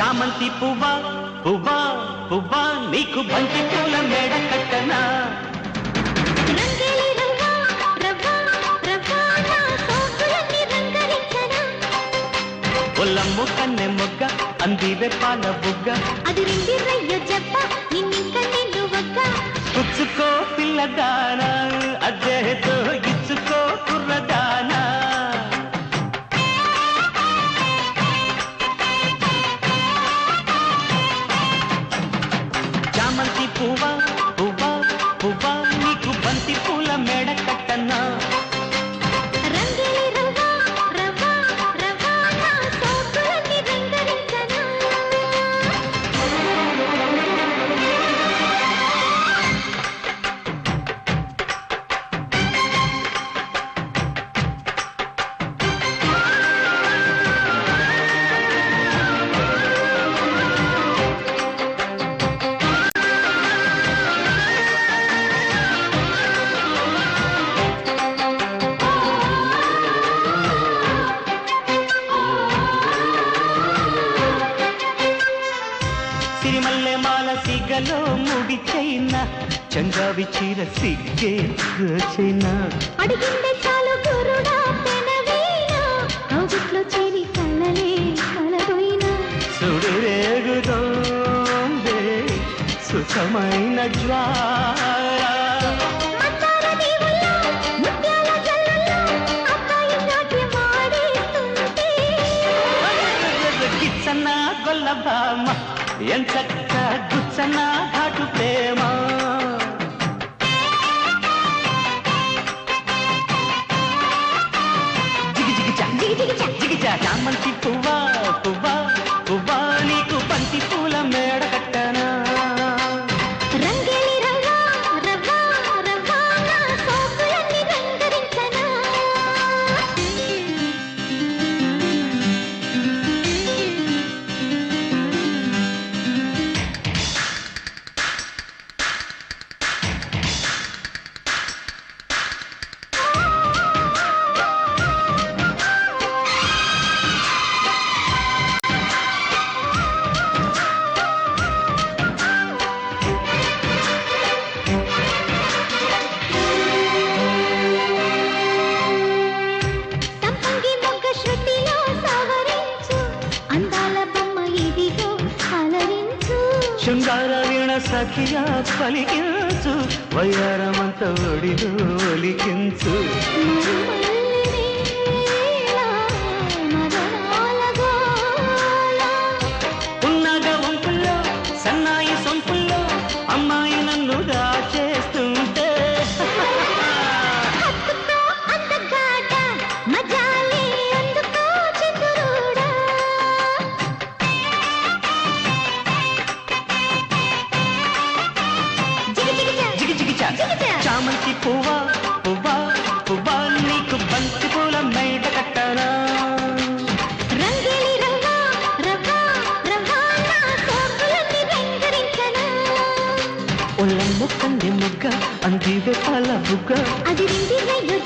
చామంతి పువ్వా పువ్వా పువ్వా నీకు బంతి పూల మేడ కట్టనా? ఒల్లమ్ము కన్నె మొగ్గ అందివే పాల బుగ్గ. అది రిండి రయ్యో జబ్బ నిన్నింక నిన్ను వగ్గ పుచ్చుకో పిల్లదానా అద్దెతో ఇచ్చుకో చామంతి సిగలో ముడి చైనా చంగావి చీర సిగ్గే చైనా అడిగిందే చాలు గురుడా పెనవీనా? కౌగిట్లో చేరి కలలే కలబోయినా సుడిరేగుతోందే సుఖమైన జ్వాల. ముత్యాల జల్లుల్లో, అబ్బాయి నాట్యం ఆడేస్తుంటే. ఎంచక్క గుచ్చన్న ఘాటు ప్రేమ జిగి జిగి జిగి జిగి చామంతి పువ్వా పువ్వా వీణ పలికించు వయ్యారమంత ఒడిలో ఒలికించు. ఒళ్ళమ్మ కంది ముగ్గ అందివే పాల బుగ్గ అది రిండి రయ్యో